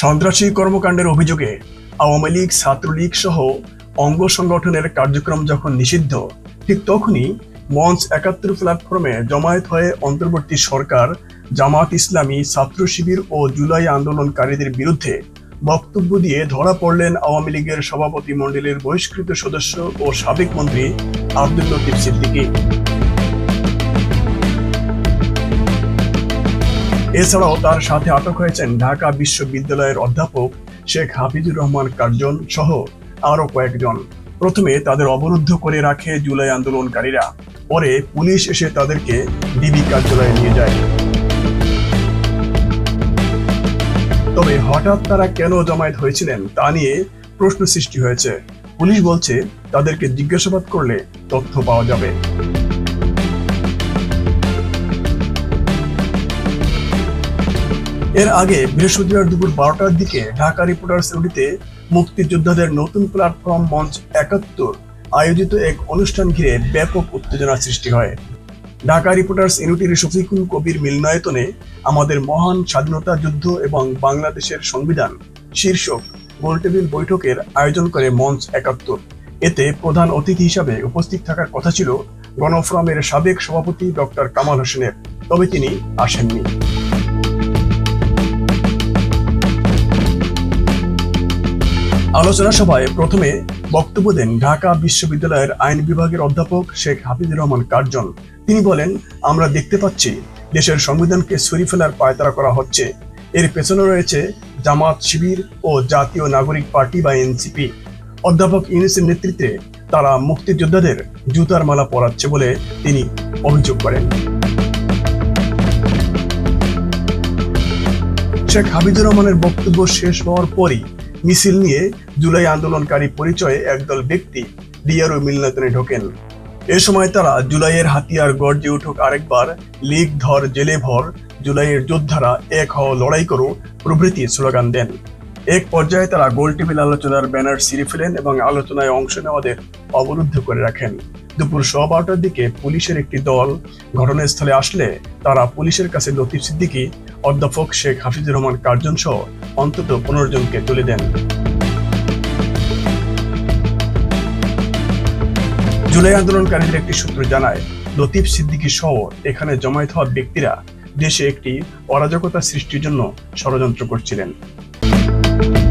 সন্ত্রাসী কর্মকাণ্ডের অভিযোগে আওয়ামী লীগ, ছাত্রলীগ সহ অঙ্গ সংগঠনের কার্যক্রম যখন নিষিদ্ধ, ঠিক তখনই মঞ্চ একাত্তর প্ল্যাটফর্মে জমায়েত হয়ে অন্তর্বর্তী সরকার, জামাত ইসলামী, ছাত্র শিবির ও জুলাই আন্দোলনকারীদের বিরুদ্ধে বক্তব্য দিয়ে ধরা পড়লেন আওয়ামী লীগের সভাপতি মণ্ডলীর বহিষ্কৃত সদস্য ও সাবেক মন্ত্রী আব্দুল লতিফ সিদ্দিকী। এছাড়াও তার সাথে আটক হয়েছেন ঢাকা বিশ্ববিদ্যালয়ের অধ্যাপক শেখ হাফিজুর রহমান কার্জন সহ আরও কয়েকজন। প্রথমে তাদের অবরুদ্ধ করে রাখে জুলাই আন্দোলনকারীরা। পরে পুলিশ এসে তাদেরকে ডিবি কার্যালয়ে নিয়ে যায়। তবে হঠাৎ তারা কেন জমায়েত হয়েছিলেন তা নিয়ে প্রশ্ন সৃষ্টি হয়েছে। পুলিশ বলছে, তাদেরকে জিজ্ঞাসাবাদ করলে তথ্য পাওয়া যাবে। এর আগে বৃহস্পতিবার দুপুর বারোটার দিকে ঢাকা রিপোর্টার্স ইউনিটিতে মুক্তিযোদ্ধাদের নতুন প্ল্যাটফর্ম মঞ্চ একাত্তর আয়োজিত এক অনুষ্ঠান ঘিরে ব্যাপক উত্তেজনা সৃষ্টি হয়। ঢাকা রিপোর্টার্স ইউনিটির শফিকুল কবির মিলনায়তনে আমাদের মহান স্বাধীনতা যুদ্ধ এবং বাংলাদেশের সংবিধান শীর্ষক গোলটেবিল বৈঠকের আয়োজন করে মঞ্চ একাত্তর। এতে প্রধান অতিথি হিসাবে উপস্থিত থাকার কথা ছিল গণফোরামের সাবেক সভাপতি ডক্টর কামাল হোসেনের। তবে তিনি আসেননি। আলোচনা সভায় প্রথমে বক্তব্য দেন ঢাকা বিশ্ববিদ্যালয়ের আইন বিভাগের অধ্যাপক শেখ হাফিজুর রহমান কার্জন। তিনি বলেন, আমরা দেখতে পাচ্ছি দেশের সংবিধানকে ছুরি ফেলার পায়তারা করা হচ্ছে। এর পেছনে রয়েছে জামাত শিবির ও জাতীয় নাগরিক পার্টি বা এনসিপি। অধ্যাপক ইউনিসের নেতৃত্বে তারা মুক্তিযোদ্ধাদের জুতার মালা পরাচ্ছে বলে তিনি অভিযোগ করেন। শেখ হাবিজুর রহমানের বক্তব্য শেষ হওয়ার পরই মিছিল নিয়ে জুলাই আন্দোলনকারী পরিচয়ে একদল ব্যক্তি ডিআরও মিলনায়তনে ঢোকেন। এ সময় তারা জুলাইয়ের হাতিয়ার গর্জে উঠুক আরেকবার, লীগ ধর জেলে ভর, জুলাইয়ের যোদ্ধারা এক হ লড়াই করো প্রভৃতি স্লোগান দেন। এক পর্যায়ে তারা গোল টেবিল আলোচনার ব্যানার ছিঁড়ে ফেলেন এবং আলোচনায় অংশ নেওয়াদের অবরুদ্ধ করে রাখেন। দুপুর সোয়া বারোটার দিকে পুলিশের একটি দল ঘটনাস্থলে আসলে তারা পুলিশের কাছে লতিফ সিদ্দিকী, অধ্যাপক শেখ হাফিজুর রহমান কার্জন সহ অন্তত পনেরো জনকে তুলে দেন। জুলাই আন্দোলনকারীদের একটি সূত্র জানায়, লতিফ সিদ্দিকী সহ এখানে জমায়েত হওয়া ব্যক্তিরা দেশে একটি অরাজকতা সৃষ্টির জন্য ষড়যন্ত্র করছিলেন। Thank you